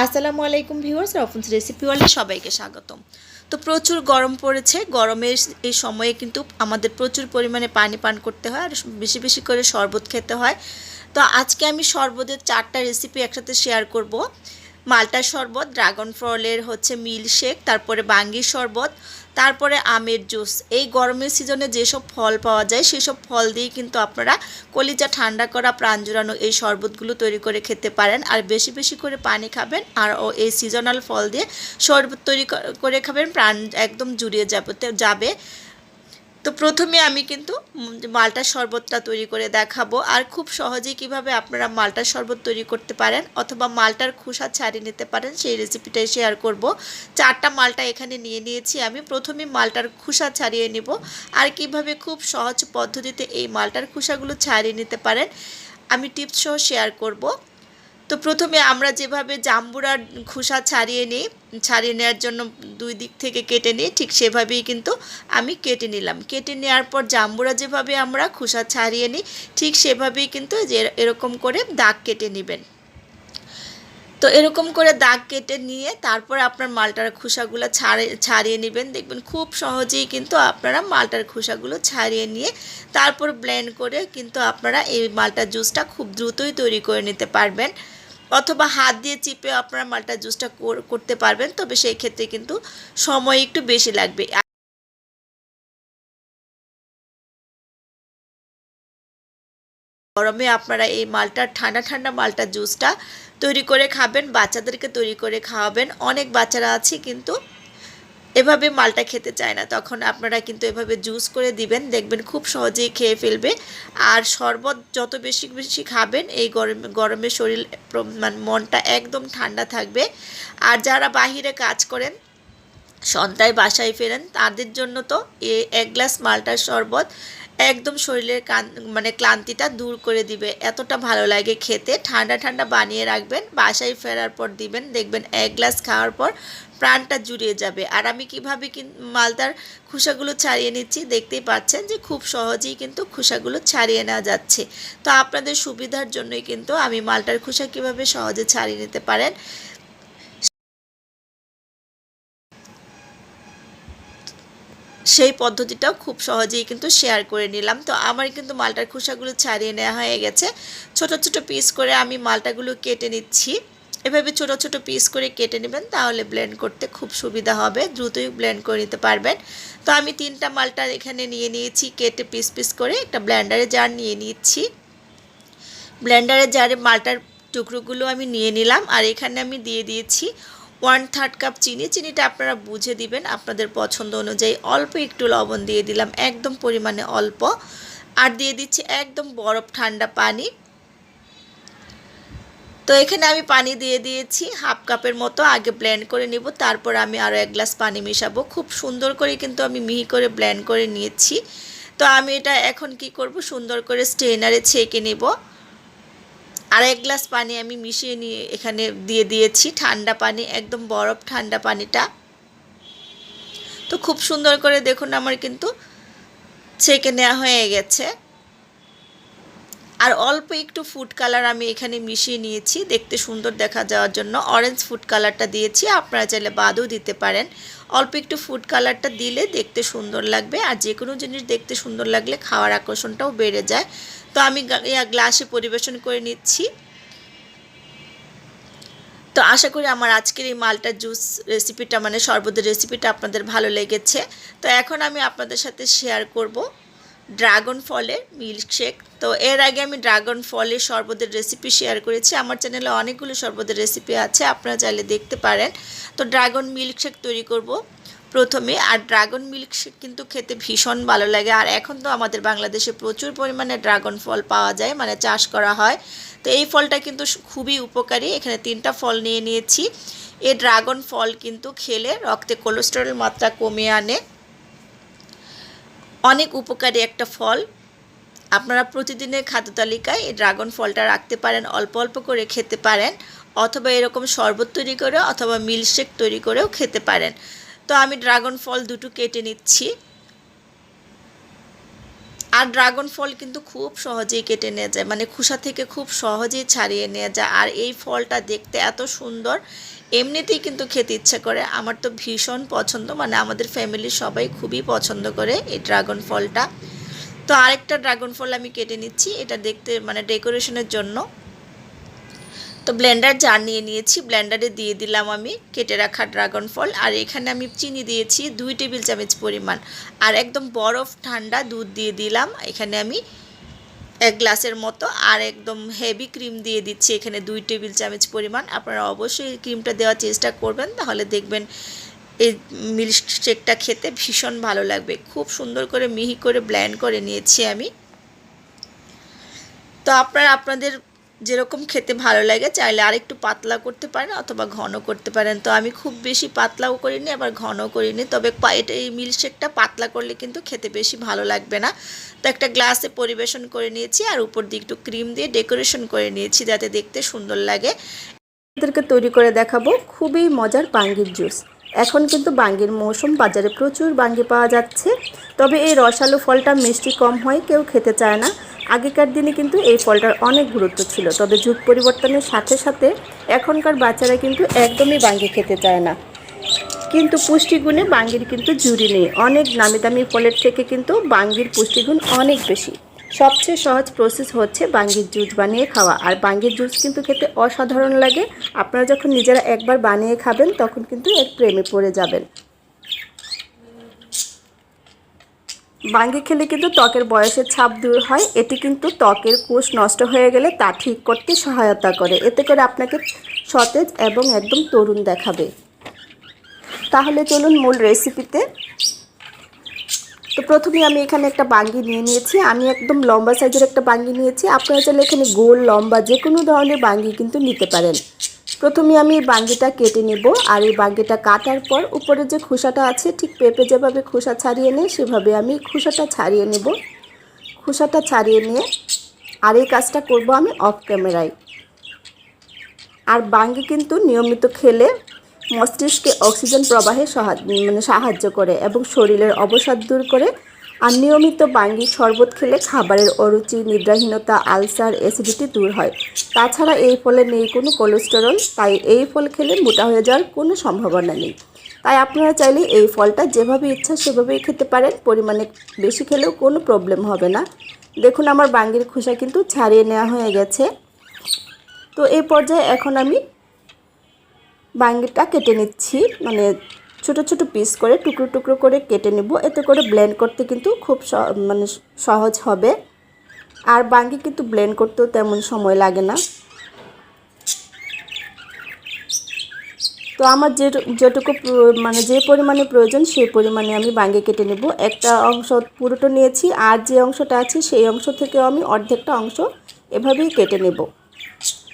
আসসালামু আলাইকুম viewers রফুন্স recipe ওয়ালে সবাইকে স্বাগতম। তো প্রচুর গরম পড়েছে, গরমের এই সময়ে কিন্তু আমাদের প্রচুর পরিমাণে পানি পান করতে হয় আর বেশি বেশি করে শরবত খেতে হয়। তো আজকে আমি শরবতের চারটা রেসিপি একসাথে শেয়ার করব। মালটা শরবত ড্রাগন ফলের হচ্ছে মিল শেক তারপরে বাঙ্গির শরবত তারপরে আমের জুস। এই গরমের সিজনে যেসব ফল পাওয়া যায়, সেসব ফল দিয়ে কিন্তু আপনারা কলিজা ঠান্ডা করা, প্রাণ জোড়ানো এই শরবতগুলো তৈরি করে খেতে পারেন। আর বেশি বেশি করে পানি খাবেন আর ও এই সিজনাল ফল দিয়ে শরবত তৈরি করে খাবেন, প্রাণ একদম জুড়িয়ে যাবে যাবে। তো প্রথমে আমি কিন্তু মালটার শরবতটা তৈরি করে দেখাবো। আর খুব সহজেই কীভাবে আপনারা মালটার শরবত তৈরি করতে পারেন অথবা মালটার খোসা ছাড়িয়ে নিতে পারেন, সেই রেসিপিটাই শেয়ার করব। চারটা মালটা এখানে নিয়ে নিয়েছি আমি। প্রথমে মালটার খোসা ছাড়িয়ে নিব। আর কীভাবে খুব সহজ পদ্ধতিতে এই মালটার খোসাগুলো ছাড়িয়ে নিতে পারেন, আমি টিপস সহ শেয়ার করব। তো প্রথমে আমরা যেভাবে জাম্বুরার খোসা ছাড়িয়ে নিই, ছাড়িয়ে নেওয়ার জন্য দুই দিক থেকে কেটে নিই, ঠিক সেভাবেই কিন্তু আমি কেটে নিলাম। কেটে নেওয়ার পর জাম্বুরা যেভাবে আমরা খোসা ছাড়িয়ে নিই, ঠিক সেভাবেই কিন্তু যে এরকম করে দাগ কেটে নেবেন। তো এরকম করে দাগ কেটে নিয়ে তারপর আপনার মালটার খোসাগুলো ছাড়িয়ে ছাড়িয়ে নেবেন। দেখবেন খুব সহজেই কিন্তু আপনারা মালটার খোসাগুলো ছাড়িয়ে নিয়ে তারপর ব্লেন্ড করে কিন্তু আপনারা এই মালটার জুসটা খুব দ্রুতই তৈরি করে নিতে পারবেন। অথবা হাত দিয়ে চিপে আপনারা মালটা জুসটা করতে পারবেন, তবে সেই ক্ষেত্রে কিন্তু সময় একটু বেশি লাগবে। গরমে আপনারা এই মালটা, ঠান্ডা ঠান্ডা মালটা জুসটা তৈরি করে খাবেন, বাচ্চাদেরকে তৈরি করে খাওয়াবেন। অনেক বাচ্চারা আছে কিন্তু এভাবে মালটা খেতে চায় না। তখন আপনারা কিন্তু এভাবে জুস করে দিবেন, দেখবেন খুব সহজেই খেয়ে ফেলবে। আর শরবত যত বেশি বেশি খাবেন, এই গরমে গরমে শরীর মানে মনটা একদম ঠান্ডা থাকবে। আর যারা বাহিরে কাজ করেন, সন্ধ্যায় বাসায় ফেরেন, তাদের জন্য তো এ, এক গ্লাস মালটার শরবত একদম শরীরের কান মানে ক্লান্তিটা দূর করে দিবে। এতটা ভালো লাগে খেতে। ঠান্ডা ঠান্ডা বানিয়ে রাখবেন। বাসায় ফেরার পর দিবেন, দেখবেন এক গ্লাস খাওয়ার পর প্রাণটা জুড়িয়ে যাবে। আর আমি কীভাবে মালদার খোসাগুলো ছাড়িয়ে নিচ্ছি, দেখতেই পাচ্ছেন যে খুব সহজেই কিন্তু খোসাগুলো ছাড়িয়ে নেওয়া যাচ্ছে। তো আপনাদের সুবিধার জন্যই কিন্তু আমি মালটার খোসা কীভাবে সহজে ছাড়িয়ে নিতে পারেন। সেই পদ্ধতিটাও খুব সহজেই কিন্তু শেয়ার করে নিলাম। তো আমার কিন্তু মালটার খোসাগুলো ছাড়িয়ে নেওয়া হয়ে গেছে। ছোট ছোট পিস করে আমি মালটাগুলো কেটে নিচ্ছি। এভাবে ছোট ছোট পিস করে কেটে নেবেন, তাহলে ব্লেন্ড করতে খুব সুবিধা হবে। দ্রুতই ব্লেন্ড করে নিতে পারবেন। তো আমি তিনটা মালটা এখানে নিয়ে নিয়েছি, কেটে পিস পিস করে একটা ব্লেন্ডারে জার নিয়ে নিচ্ছি। ব্লেন্ডারে জারে মালটার টুকরোগুলো আমি নিয়ে নিলাম, আর এখানে আমি দিয়ে দিয়েছি ওয়ান থার্ড কাপ চিনি। চিনিটা আপনারা বুঝে দিবেন আপনাদের পছন্দ অনুযায়ী। অল্প একটু লবণ দিয়ে দিলাম, একদম পরিমাণে অল্প। আর দিয়ে দিচ্ছি একদম বরফ ঠান্ডা পানি। তো এখানে আমি পানি দিয়ে দিয়েছি, হাফ কাপের মতো, আগে ব্লেন্ড করে নিব, তারপর আমি আরও এক গ্লাস পানি মিশাবো। খুব সুন্দর করে কিন্তু আমি মিহি করে ব্লেন্ড করে নিয়েছি। তো আমি এটা এখন কি করব, সুন্দর করে স্ট্রেনারে ছেঁকে নেব। আর এক গ্লাস পানি আমি মিশিয়ে নিয়ে এখানে দিয়ে দিয়েছি, ঠান্ডা পানি, একদম বরফ ঠান্ডা পানিটা। তো খুব সুন্দর করে দেখুন আমার কিন্তু ছেঁকে নেওয়া হয়ে গেছে। আর অল্প একটু ফুড কালার আমি এখানে মিশিয়ে নিয়েছি। দেখতে সুন্দর দেখা যাওয়ার জন্য অরেঞ্জ ফুড কালারটা দিয়েছি। আপনারা চাইলে বাদও দিতে পারেন। অল্প একটু ফুড কালারটা দিলে দেখতে সুন্দর লাগবে আর যে কোনো জিনিস দেখতে সুন্দর লাগলে খাওয়ার আকর্ষণটাও বেড়ে যায়। তো আমি গ্লাসে পরিবেশন করে নিচ্ছি। তো আশা করি আমার আজকের এই মালটা জুস রেসিপিটা মানে শরবতের রেসিপিটা আপনাদের ভালো লেগেছে। তো এখন আমি আপনাদের সাথে শেয়ার করব। ড্রাগন ফলের মিল্কশেক। তো এর আগে আমি ড্রাগন ফলের শরবতের রেসিপি শেয়ার করেছি। আমার চ্যানেলে অনেকগুলো শরবতের রেসিপি আছে, আপনারা চাইলে দেখতে পারেন। তো ড্রাগন মিল্কশেক তৈরি করব প্রথমে। আর ড্রাগন মিল্কশেক কিন্তু খেতে ভীষণ ভালো লাগে। আর এখন তো আমাদের বাংলাদেশে প্রচুর পরিমাণে ড্রাগন ফল পাওয়া যায় মানে চাষ করা হয়। তো এই ফলটা কিন্তু খুবই উপকারী। এখানে তিনটা ফল নিয়ে নিয়েছি। এই ড্রাগন ফল কিন্তু খেলে রক্তে কোলেস্টেরল মাত্রা কমিয়ে আনে। অনেক উপকারী একটা ফল। আপনারা প্রতিদিনের খাদ্য তালিকায় এই ড্রাগন ফলটা রাখতে পারেন, অল্প অল্প করে খেতে পারেন, অথবা এরকম শরবত তৈরি করে অথবা মিল্কশেক তৈরি করেও খেতে পারেন। তো আমি ড্রাগন ফল দুটো কেটে নিচ্ছি। আর ড্রাগন ফল কিন্তু খুব সহজেই কেটে নেওয়া যায় মানে খোসা থেকে খুব সহজেই ছাড়িয়ে নেওয়া যায়। আর এই ফলটা দেখতে এত সুন্দর এমনিতেই কিন্তু খেতে ইচ্ছা করে। আমার তো ভীষণ পছন্দ মানে আমাদের ফ্যামিলির সবাই খুবই পছন্দ করে এই ড্রাগন ফলটা। তো আরেকটা ড্রাগন ফল আমি কেটে নিচ্ছি, এটা দেখতে মানে ডেকোরেশনের জন্য। তো ব্লেন্ডার জার নিয়ে নিয়েছি ব্লেন্ডারে দিয়ে দিলাম আমি কেটে রাখা ড্রাগন ফল। আর এখানে আমি চিনি দিয়েছি, দুই টেবিল চামচ পরিমাণ। আর একদম বরফ ঠান্ডা দুধ দিয়ে দিলাম। এখানে আমি এক গ্লাসের মতো আর একদম হেভি ক্রিম দিয়ে দিচ্ছি এখানে দুই টেবিল চামচ পরিমাণ। আপনারা অবশ্যই ক্রিমটা দেওয়ার চেষ্টা করবেন, তাহলে দেখবেন এই মিল্ক শেকটা খেতে ভীষণ ভালো লাগবে। খুব সুন্দর করে মিহি করে ব্ল্যান্ড করে নিয়েছি আমি। তো আপনারা আপনাদের যেরকম খেতে ভালো লাগে, চাইলে আরেকটু পাতলা করতে পারেন অথবা ঘন করতে পারেন। তো আমি খুব বেশি পাতলাও করিনি, আবার ঘনও করিনি। তবে এটা এই মিল্কশেকটা পাতলা করলে কিন্তু খেতে বেশি ভালো লাগবে না। তো একটা গ্লাসে পরিবেশন করে নিয়েছি, আর উপর দিয়ে একটু ক্রিম দিয়ে ডেকোরেশন করে নিয়েছি যাতে দেখতে সুন্দর লাগে। আপনাদেরকে তৈরি করে দেখাবো, খুবই মজার বাঙ্গির জুস। এখন কিন্তু বাঙ্গির মৌসুম, বাজারে প্রচুর বাঙ্গি পাওয়া যাচ্ছে। তবে এই রসালো ফলটা মিষ্টি কম হয়, কেউ খেতে চায় না। আগেকার দিনে কিন্তু এই ফলটার অনেক গুরুত্ব ছিল, তবে যুগ পরিবর্তনের সাথে সাথে এখনকার বাচ্চারা কিন্তু একদমই বাঙ্গি খেতে চায় না। কিন্তু পুষ্টিগুণে বাঙ্গির কিন্তু জুড়ি নেই। অনেক নামি দামি ফলের থেকে কিন্তু বাঙ্গির পুষ্টিগুণ অনেক বেশি। সবচেয়ে সহজ প্রসেস হচ্ছে বাঙ্গির জুস বানিয়ে খাওয়া। আর বাঙ্গির জুস কিন্তু খেতে অসাধারণ লাগে। আপনারা যখন নিজেরা একবার বানিয়ে খাবেন, তখন কিন্তু এর প্রেমে পড়ে যাবেন। বাঙ্গি খেলে কিন্তু ত্বকের বয়সের ছাপ দূর হয়। এটি কিন্তু ত্বকের কোষ নষ্ট হয়ে গেলে তা ঠিক করতে সহায়তা করে। এতে করে আপনাকে সতেজ এবং একদম তরুণ দেখাবে। তাহলে চলুন মূল রেসিপিতে তো প্রথমে আমি এখানে একটা বাঙ্গি নিয়ে নিয়েছি। আমি একদম লম্বা সাইজের একটা বাঙ্গি নিয়েছি। আপনারা চাইলে এখানে গোল, লম্বা যে কোনো ধরনের বাঙ্গি কিন্তু নিতে পারেন। প্রথমে আমি এই বাঙ্গিটা কেটে নেব আর এই বাঙ্গিটা কাটার পর উপরে যে খোসাটা আছে, ঠিক পেঁপে যেভাবে খোসা ছাড়িয়ে নেয় সেভাবে আমি খোসাটা ছাড়িয়ে নেব। খোসাটা ছাড়িয়ে নিয়ে আর এই কাজটা করব আমি অফ ক্যামেরায় আর বাঙ্গি কিন্তু নিয়মিত খেলে মস্তিষ্কে অক্সিজেন প্রবাহে সাহায্য মানে সাহায্য করে এবং শরীরের অবসাদ দূর করে। আর নিয়মিত বাঙ্গি শরবত খেলে খাবারের অরুচি, নিদ্রাহীনতা, আলসার অ্যাসিডিটি দূর হয়। তাছাড়া এই ফলে নেই কোনো কোলেস্টেরল তাই এই ফল খেলে মোটা হয়ে যাওয়ার কোনো সম্ভাবনা নেই। তাই আপনারা চাইলে এই ফলটা যেভাবে ইচ্ছা সেভাবেই খেতে পারেন, পরিমাণে বেশি খেলেও কোনো প্রবলেম হবে না। দেখুন, আমার বাঙ্গির খোসা কিন্তু ছাড়িয়ে নেওয়া হয়ে গেছে। তো এই পর্যায়ে এখন আমি বাঙ্গিটা কেটে নিচ্ছি মানে ছোট ছোট পিস করে, টুকরো টুকরো করে কেটে নেব। এতে করে ব্লেন্ড করতে কিন্তু খুব মানে সহজ হবে। আর বাঙ্গি কিন্তু ব্লেন্ড করতেও তেমন সময় লাগে না। তো আমার যে, যেটুকু মানে যে পরিমাণে প্রয়োজন, সেই পরিমাণে আমি বাঙ্গি কেটে নেব। একটা অংশ পুরোটা নিয়েছি, আর যে অংশটা আছে, সেই অংশ থেকেও আমি অর্ধেকটা অংশ এভাবেই কেটে নেব।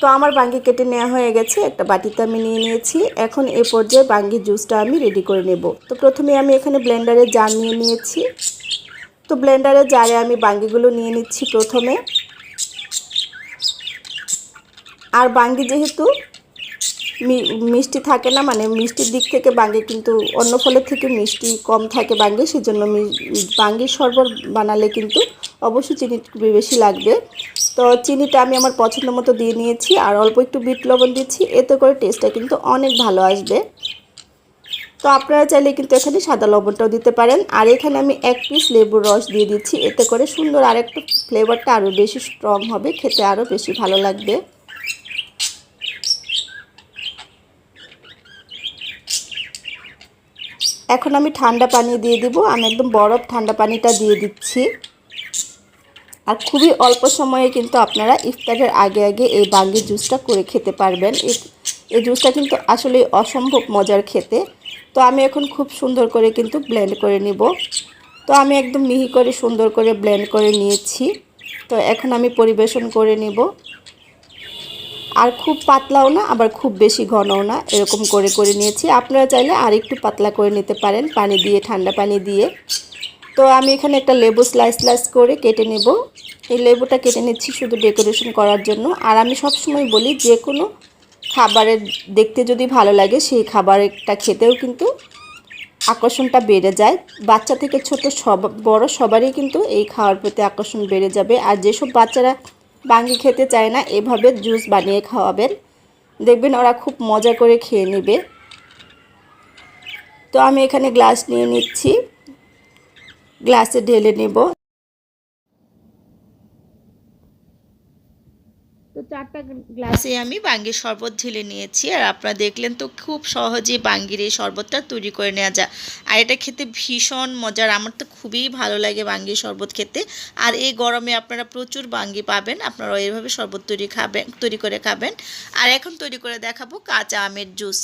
তো আমার বাঙ্গি কেটে নেওয়া হয়ে গেছে, একটা বাটিতে আমি নিয়ে নিয়েছি। এখন এ পর্যায়ে বাঙ্গির জুসটা আমি রেডি করে নেব। তো প্রথমে আমি এখানে ব্লেন্ডারে জার নিয়ে নিয়েছি। তো ব্লেন্ডারে জারে আমি বাঙ্গিগুলো নিয়ে নিচ্ছি প্রথমে। আর বাঙ্গি যেহেতু মিষ্টি থাকে না মানে মিষ্টির দিক থেকে বাঙ্গি কিন্তু অন্য ফলের থেকে মিষ্টি কম থাকে বাঙ্গি, সেজন্য বাঙ্গির শরবত বানালে কিন্তু অবশ্যই চিনি বেশি লাগবে। তো চিনিটা আমি আমার পছন্দ মতো দিয়ে নিয়েছি আর অল্প একটু বিট লবণ দিচ্ছি। এতে করে টেস্টটা কিন্তু অনেক ভালো আসবে। তো আপনারা চাইলে কিন্তু এখানে সাদা লবণটাও দিতে পারেন। আর এখানে আমি এক পিস লেবুর রস দিয়ে দিচ্ছি। এতে করে সুন্দর আরেকটু ফ্লেভারটা আরও বেশি স্ট্রং হবে। খেতে আরও বেশি ভালো লাগবে। এখন আমি ঠান্ডা পানি দিয়ে দিব। আমি একদম বরফ ঠান্ডা পানিটা দিয়ে দিচ্ছি। আর খুবই অল্প সময়ে কিন্তু আপনারা ইফতারের আগে আগে এই বাঙ্গি জুসটা করে খেতে পারবেন। এই জুসটা কিন্তু আসলে অসম্ভব মজার খেতে। তো আমি এখন খুব সুন্দর করে কিন্তু ব্লেন্ড করে নিব। তো আমি একদম মিহি করে সুন্দর করে ব্লেন্ড করে নিয়েছি। তো এখন আমি পরিবেশন করে নিব। আর খুব পাতলাও না, আবার খুব বেশি ঘনও না, এরকম করে করে নিয়েছি। আপনারা চাইলে আর একটু পাতলা করে নিতে পারেন, পানি দিয়ে, ঠান্ডা পানি দিয়ে। তো আমি এখানে একটা লেবু স্লাইস স্লাইস করে কেটে নেব। এই লেবুটা কেটে নিচ্ছি শুধু ডেকোরেশন করার জন্য। আর আমি সবসময় বলি যে কোনো খাবারের দেখতে যদি ভালো লাগে, সেই খাবারটা খেতেও কিন্তু আকর্ষণটা বেড়ে যায়। বাচ্চা থেকে ছোট সব, বড় সবারই কিন্তু এই খাওয়ার প্রতি আকর্ষণ বেড়ে যাবে। আর যেসব বাচ্চারা বাঙ্গি খেতে চায় না, এভাবে জুস বানিয়ে খাওয়াবেন। দেখবেন ওরা খুব মজা করে খেয়ে নেবে। তো আমি এখানে গ্লাস নিয়ে নিচ্ছি। গ্লাসে ঢেলে নেব। তো চারটা গ্লাসে আমি বাঙ্গির শরবত ঢেলে নিয়েছি। আর আপনারা দেখলেন তো খুব সহজেই বাঙ্গির এই শরবতটা তৈরি করে নেওয়া যায়। আর এটা খেতে ভীষণ মজার। আমার তো খুবই ভালো লাগে বাঙ্গির শরবত খেতে। আর এই গরমে আপনারা প্রচুর বাঙ্গি পাবেন। আপনারা এইভাবে শরবত তৈরি খাবেন, তৈরি করে খাবেন। আর এখন তৈরি করে দেখাবো কাঁচা আমের জুস।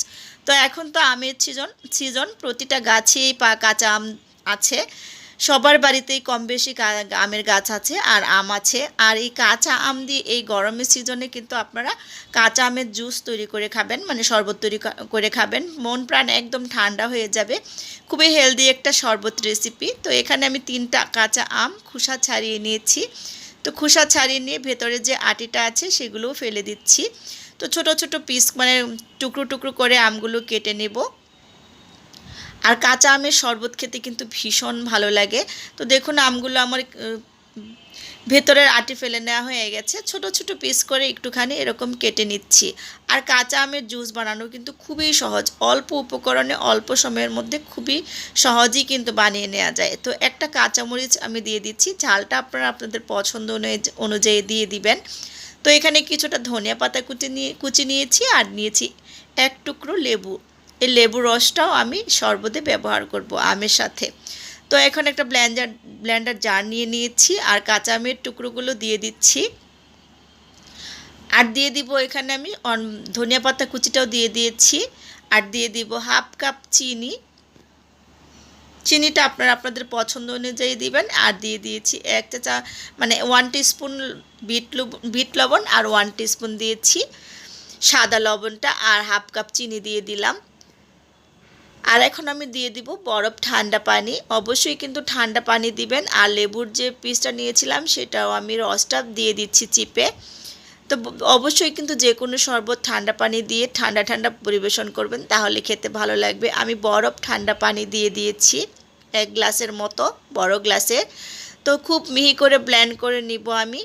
তো এখন তো আমের সিজন সিজন প্রতিটা গাছেই পা কাঁচা আম আছে। সবার বাড়িতেই কম বেশি আমের গাছ আছে আর আম আছে। আর এই কাঁচা আম দিয়ে এই গরমের সিজনে কিন্তু আপনারা কাঁচা আমের জুস তৈরি করে খাবেন মানে শরবত তৈরি করে খাবেন। মন প্রাণ একদম ঠান্ডা হয়ে যাবে। খুবই হেলদি একটা শরবত রেসিপি তো এখানে আমি তিনটা কাঁচা আম, খোসা ছাড়িয়ে নিয়েছি। তো খোসা ছাড়িয়ে নিয়ে ভেতরে যে আটিটা আছে সেগুলোও ফেলে দিচ্ছি। তো ছোট ছোট পিস মানে টুকরো টুকরো করে আমগুলো কেটে নেব। আর কাঁচা আমের শরবত খেতে কিন্তু ভীষণ ভালো লাগে। তো দেখুন, আমগুলো আমার ভেতরের আটি ফেলে নেওয়া হয়ে গেছে। ছোট ছোট পিস করে একটুখানি এরকম কেটে নিচ্ছি। আর কাঁচা আমের জুস বানানো কিন্তু খুবই সহজ। অল্প উপকরণে অল্প সময়ের মধ্যে খুবই সহজেই কিন্তু বানিয়ে নেওয়া যায়। তো একটা কাঁচামরিচ আমি দিয়ে দিচ্ছি। ঝালটা আপনারা আপনাদের পছন্দ অনুযায়ী- দিয়ে দিবেন। তো এখানে কিছুটা ধনিয়া পাতা কুচি নিয়ে, কুচি নিয়েছি আর নিয়েছি এক টুকরো লেবু। এই লেবু রসটাও আমি শরবতে ব্যবহার করব আমের সাথে। তো এখন একটা ব্ল্যান্ডার ব্ল্যান্ডার জার নিয়ে নিয়েছি আর কাঁচা আমের টুকরোগুলো দিয়ে দিচ্ছি। আর দিয়ে দিব এখানে আমি ধনিয়া পাতা কুচিটাও দিয়ে দিয়েছি। আর দিয়ে দিব হাফ কাপ চিনি। চিনিটা আপনারা আপনাদের পছন্দ অনুযায়ী দিবেন। আর দিয়ে দিয়েছি একটা চা মানে ওয়ান টিস্পুন বিট বিট লবণ আর ওয়ান টিস্পুন দিয়েছি সাদা লবণটা। আর হাফ কাপ চিনি দিয়ে দিলাম। আর এখন আমি দিয়ে দিব বরফ ঠান্ডা পানি। অবশ্যই কিন্তু ঠান্ডা পানি দিবেন। আর লেবুর যে পিসটা নিয়েছিলাম, সেটাও আমি রসটা দিয়ে দিচ্ছি চিপে। তো অবশ্যই কিন্তু যে কোনো শরবত ঠান্ডা পানি দিয়ে ঠান্ডা ঠান্ডা পরিবেশন করবেন, তাহলে খেতে ভালো লাগবে। আমি বরফ ঠান্ডা পানি দিয়ে দিয়েছি এক গ্লাসের মতো, বড় গ্লাসে। তো খুব মিহি করে ব্ল্যান্ড করে নিব আমি।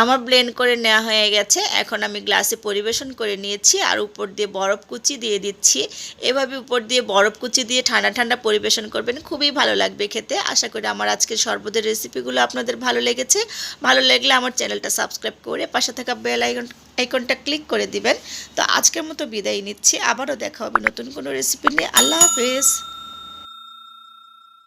আমার ব্লেন্ড করে নেওয়া হয়ে গেছে। এখন আমি গ্লাসে পরিবেশন করে নিয়েছি আর উপর দিয়ে বরফ কুচি দিয়ে দিচ্ছি। এভাবে উপর দিয়ে বরফ কুচি দিয়ে ঠান্ডা ঠান্ডা পরিবেশন করবেন। খুবই ভালো লাগবে খেতে। আশা করি আমার আজকের শরবতের রেসিপিগুলো আপনাদের ভালো লেগেছে। ভালো লাগলে আমার চ্যানেলটা সাবস্ক্রাইব করে পাশে থাকা বেল আইকন আইকনটা ক্লিক করে দিবেন। তো আজকের মতো বিদায় নিচ্ছি। আবারও দেখা হবে নতুন কোনো রেসিপি নিয়ে। আল্লাহ হাফেজ।